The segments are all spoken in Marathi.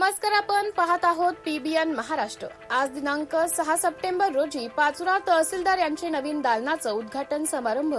नमस्कार आपण पाहत आहोत पीबीएन महाराष्ट्र. आज दिनांक सहा सप्टेंबर रोजी पाचुरा तहसीलदार यांचे नवीन दालनाचं उद्घाटन समारंभ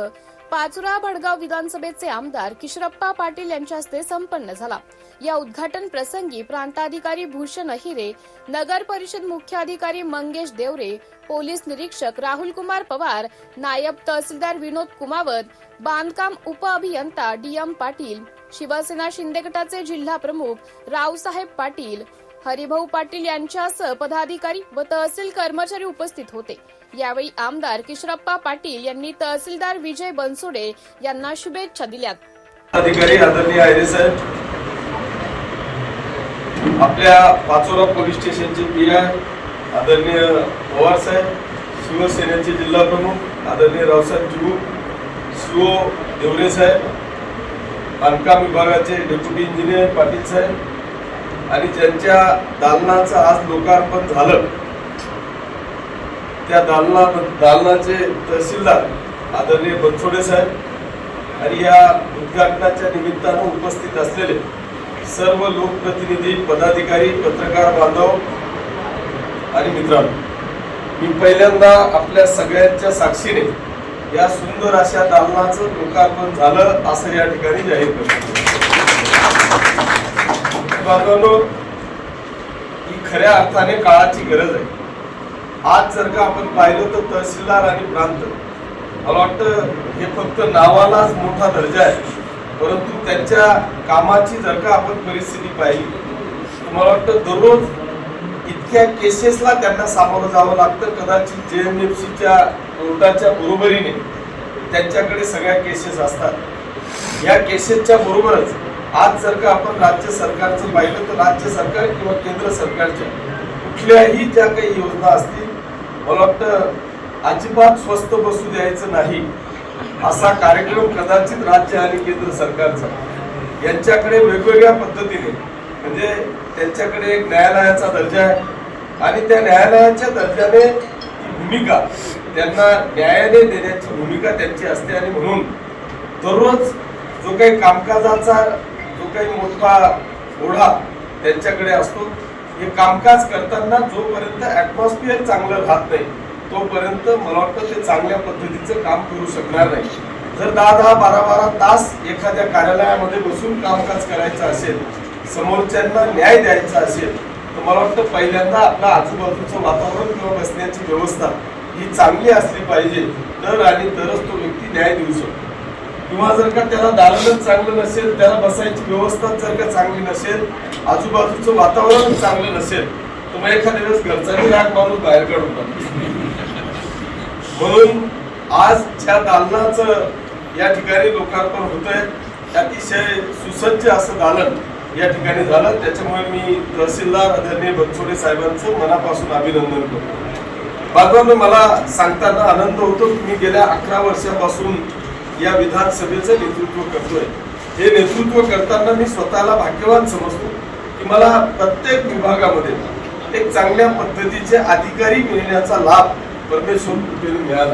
पाचुरा भडगाव विधानसभेचे आमदार किशरप्पा पाटील यांच्या हस्ते संपन्न झाला. या उद्घाटन प्रसंगी प्रांताधिकारी भूषण अहिरे नगर परिषद मुख्याधिकारी मंगेश देवरे पोलीस निरीक्षक राहुल कुमार पवार नायब तहसीलदार विनोद कुमावत बांधकाम उपअभियंता डीएम पाटील शिवसेना शिंदे गटाचे जिल्हा प्रमुख रावसाहेब पाटील हरिभाऊ पाटील यांच्यासह पदाधिकारी व तहसील कर्मचारी उपस्थित होते. यावेळी आमदार किशरप्पा पाटील यांनी तहसीलदार विजय बनसोडे यांना शुभेच्छा दिल्या अधिकारी आदरणीय आयरे साहेब आपल्या पाचोरा पोलीस स्टेशनचे पी आय आदरणीय पवार साहेब शिवसेनेचे जिल्हा प्रमुख आदरणीय रावसाहेब जुगू सीओ देवरे साहेब बांधकाम विभागाचे डेप्युटी इंजिनियर पाटील साहेब आणि ज्यांच्या दालनाचं आज लोकार्पण झालं त्या दालना दालनाचे तहसीलदार आदरणीय बनसोडे साहेब आणि या उद्घाटनाच्या निमित्तानं उपस्थित असलेले सर्व लोकप्रतिनिधी पदाधिकारी पत्रकार बांधव आणि मित्रांनो मी पहिल्यांदा आपल्या सगळ्यांच्या साक्षीने या सुंदर अशा दालनाचं लोकार्पण झालं असं या ठिकाणी जाहीर करतो. बांधवांनो ही खऱ्या अर्थाने काळाची गरज आहे. आज जर का आपण पाहिलं तर तहसीलदार आणि प्रांत मला वाटतं हे फक्त नावालाच मोठा दर्जा आहे. परंतु त्यांच्या कामाची जर का आपण परिस्थिती पाहिली तर मला वाटतं दररोज इतक्या केसेसला त्यांना सामोरं जावं लागतं. कदाचित जे एम एफ सीच्या कोर्टाच्या बरोबरीने त्यांच्याकडे सगळ्या केसेस असतात. या केसेसच्या बरोबरच आज जर का आपण राज्य सरकारचं पाहिलं तर राज्य सरकार किंवा केंद्र सरकारच्या कुठल्याही ज्या काही योजना असतील मला वाटतं अजिबात स्वस्त बसू द्यायचं नाही. असा कार्यक्रम कदाचित राज्य आणि केंद्र सरकारचा. यांच्याकडे वेगवेगळ्या पद्धतीने म्हणजे त्यांच्याकडे एक न्यायालयाचा दर्जा आहे. आणि त्या न्यायालयाच्या दर्जाने भूमिका त्यांना न्यायालय देण्याची भूमिका त्यांची असते आणि म्हणून दररोज जो काही कामकाजाचा जो काही मोठा ओढा त्यांच्याकडे असतो हे कामकाज करताना जोपर्यंत ॲटमॉस्फिअर चांगलं राहत नाही तोपर्यंत मला वाटतं ते चांगल्या पद्धतीचं काम करू शकणार नाही. जर दहा दहा बारा बारा तास एखाद्या कार्यालयामध्ये बसून कामकाज करायचं असेल समोरच्यांना न्याय द्यायचा असेल तर मला वाटतं पहिल्यांदा आपल्या आजूबाजूचं वातावरण किंवा बसण्याची व्यवस्था ही चांगली असली पाहिजे तर आणि तरच तो व्यक्ती न्याय देऊ शकतो किंवा जर का त्याला दालनच चांगलं नसेल त्याला बसायची व्यवस्था जर का चांगली नसेल आजूबाजूचं वातावरण चांगलं नसेल तर मग एखाद्या वेळेस घरचाही राग माणूस बाहेर काढून टाकतो. म्हणून आज ज्या दालनाचं या ठिकाणी लोकार्पण होत आहे अतिशय सुसज्ज असं दालन या ठिकाणी झालं. त्याच्यामुळे मी तहसीलदार आदरणीय बनसोडे साहेबांचं मनापासून अभिनंदन करतो. बांधवांनो मला सांगताना आनंद होतो की मी गेल्या अकरा वर्षापासून या विधानसभेचं नेतृत्व करतोय. हे नेतृत्व करताना मी स्वतःला भाग्यवान समजतो की मला प्रत्येक विभागामध्ये एक चांगल्या पद्धतीचे अधिकारी मिळण्याचा लाभ परमेश्वर कृपेने मिळाला.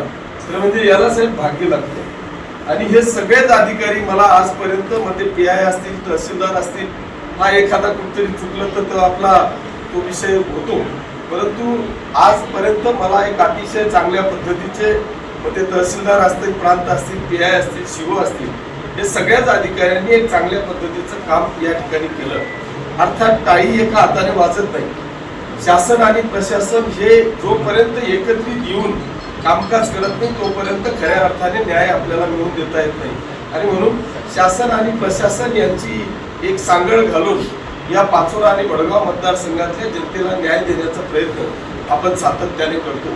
तर म्हणजे याला साहेब भाग्य लागतं आणि हे सगळेच अधिकारी मला आजपर्यंत मध्ये पी आय असतील तहसीलदार असतील हा एखादा कुठतरी चुकलं तर तो आपला तो विषय होतो. परंतु आजपर्यंत मला एक अतिशय चांगल्या पद्धतीचे मग ते तहसीलदार असतील प्रांत असतील पी आय असतील शिव असतील हे सगळ्याच अधिकाऱ्यांनी एक चांगल्या पद्धतीचं काम या ठिकाणी केलं. अर्थात टाळी एका हाताने वाचत नाही. शासन आणि प्रशासन हे जोपर्यंत एकत्रित येऊन कामकाज करत नाही तोपर्यंत खऱ्या अर्थाने न्याय आपल्याला मिळवून देता येत नाही. आणि म्हणून शासन आणि प्रशासन यांची एक सांगड घालून या पाचोरा आणि वडगाव मतदारसंघातल्या जनतेला न्याय देण्याचा प्रयत्न आपण सातत्याने करतो.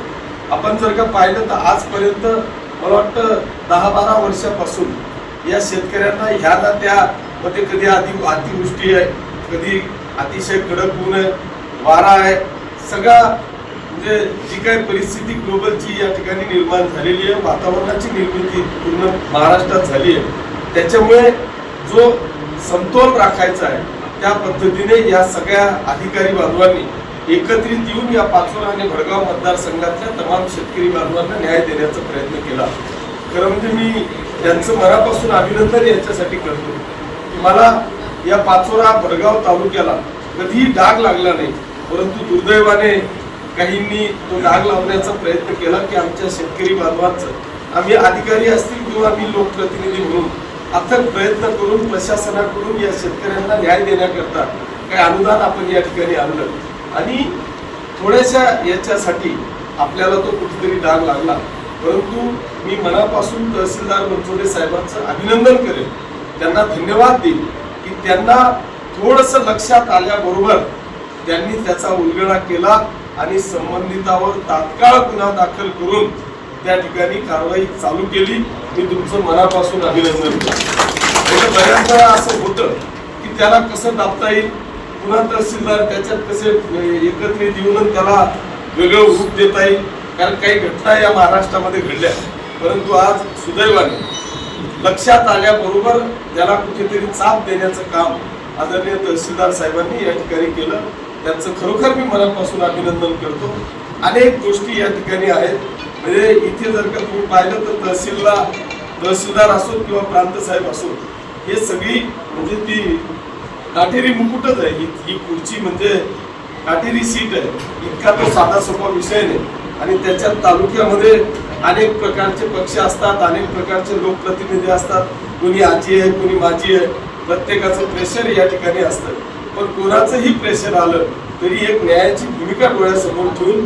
आपण जर का पाहिलं तर आजपर्यंत मला वाटतं दहा बारा वर्षापासून या शेतकऱ्यांना ह्या ना त्या मध्ये कधी अति अतिवृष्टी आहे कधी अतिशय कडक ऊन आहे वारा आहे सगळा म्हणजे जी काही परिस्थिती ग्लोबलची या ठिकाणी निर्माण झालेली आहे वातावरणाची निर्मिती पूर्ण महाराष्ट्रात झाली आहे. त्याच्यामुळे जो समतोल राखायचा आहे. त्या पद्धतीने या सगळ्या अधिकारी बांधवांनी एकत्रित येऊन या पाचोरा आणि भडगाव मतदारसंघातल्या तमाम शेतकरी बांधवांना न्याय देण्याचा प्रयत्न केला. खरं म्हणजे मी त्यांचं मनापासून अभिनंदन याच्यासाठी करतो. की मला या पाचोरा भडगाव तालुक्याला कधीही डाग लागला नाही परंतु दुर्दैवाने काहींनी तो डाग लावण्याचा प्रयत्न केला की आमच्या शेतकरी बांधवांचं आम्ही अधिकारी असतील किंवा आम्ही लोकप्रतिनिधी म्हणून अथक प्रयत्न करून प्रशासनाकडून या शेतकऱ्यांना न्याय देण्याकरता काही अनुदान आपण या ठिकाणी आणलं. आणि थोड्याशा याच्यासाठी आपल्याला तो कुठेतरी डाग लागला. परंतु मी मनापासून तहसीलदार बनसोडे साहेबांचं अभिनंदन करेन. त्यांना धन्यवाद देईन की त्यांना थोडस लक्षात आल्याबरोबर त्यांनी त्याचा उलगडा केला आणि संबंधितावर तात्काळ गुन्हा दाखल करून त्या ठिकाणी कारवाई चालू केली. मी तुमचं मनापासून अभिनंदन करतो. म्हणजे बऱ्याचदा असं होतं की त्याला कसं दाबता येईल? पुन्हा तहसीलदार त्याच्यात कसे एकत्रित येऊन त्याला वेगळं रूप देता येईल? कारण काही घटना या महाराष्ट्रामध्ये घडल्या. परंतु आज सुदैवाने लक्षात आल्याबरोबर त्याला कुठेतरी चाप देण्याचं काम आदरणीय तहसीलदार साहेबांनी या ठिकाणी केलं. त्यांचं खरोखर मी मनापासून अभिनंदन करतो. अनेक गोष्टी या ठिकाणी आहेत. म्हणजे इथे जर का तुम्ही पाहिलं तर तहसीलला तहसीलदार असो किंवा प्रांत साहेब असो हे सगळी म्हणजे ती काटेरी मुकुटच आहे. ही ही खुर्ची म्हणजे काटेरी सीट आहे. इतका तो साधा सोपा विषय नाही. आणि त्याच्यात तालुक्यामध्ये अनेक प्रकारचे पक्ष असतात अनेक प्रकारचे लोकप्रतिनिधी असतात. कोणी आजी आहे कोणी माझी आहे. प्रत्येकाचं प्रेशर या ठिकाणी असतं. पण कोणाचंही प्रेशर आलं तरी एक न्यायाची भूमिका डोळ्यासमोर ठेवून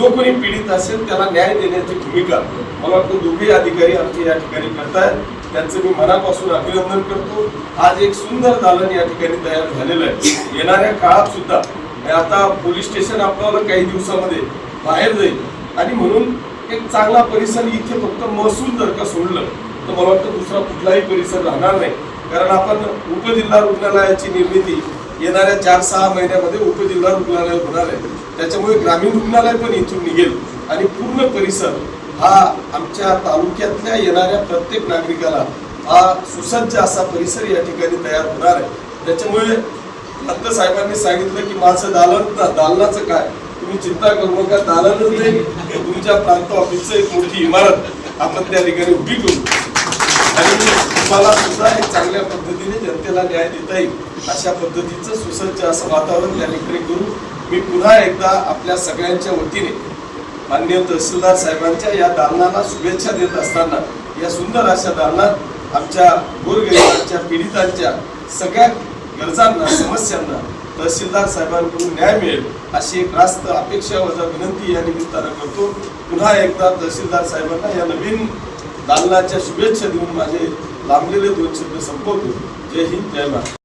जो कोणी पीडित असेल त्याला न्याय देण्याची भूमिका. मला वाटतं दोघे अधिकारी आमचे या ठिकाणी करतायत. त्यांचं मी मनापासून अभिनंदन करतो. आज एक सुंदर दालन या ठिकाणी तयार झालेलं आहे. येणाऱ्या काळात सुद्धा. आता पोलीस स्टेशन आपल्याला काही दिवसामध्ये बाहेर जाईल. आणि म्हणून एक चांगला परिसर इथे फक्त महसूल जर का सोडलं तर मला वाटतं दुसरा कुठलाही परिसर राहणार नाही. कारण आपण उपजिल्हा रुग्णालयाची निर्मिती येणाऱ्या चार सहा महिन्यामध्ये उपजिल्हा रुग्णालय होणार आहे. त्याच्यामुळे ग्रामीण रुग्णालय पण इथून निघेल. आणि पूर्ण परिसर हा आमच्या तालुक्यातल्या येणाऱ्या प्रत्येक नागरिकाला हा सुसज्ज असा परिसर या ठिकाणी तयार होणार आहे. त्याच्यामुळे आता साहेबांनी सांगितलं की माझं दालन दालनाचं काय? तुम्ही चिंता करू नका दालनच नाही तुमच्या प्रांत ऑफिसचं एक मोठी इमारत आपण त्या ठिकाणी उभी करू. आणि तुम्हाला सुद्धा एक चांगल्या पद्धतीने जनतेला न्याय देता येईल. अशा पद्धतीचं सुसज्ज असं वातावरण या ठिकाणी करू मी पुन्हा एकदा आपल्या सगळ्यांच्या वतीने माननीय तहसीलदार साहेबांच्या या दालनाला शुभेच्छा देत असताना या सुंदर अशा दालनात आमच्या गोरगरिबांच्या पीडितांच्या सगळ्या गरजांना समस्यांना तहसीलदार साहेबांकडून न्याय मिळेल अशी एक रास्त अपेक्षा वजा विनंती या निमित्तानं करतो. पुन्हा एकदा तहसीलदार साहेबांना या नवीन दालनाच्या शुभेच्छा देऊन माझे लांबलेले दोन शब्द संपवतो. जय हिंद जय महाराष्ट्र.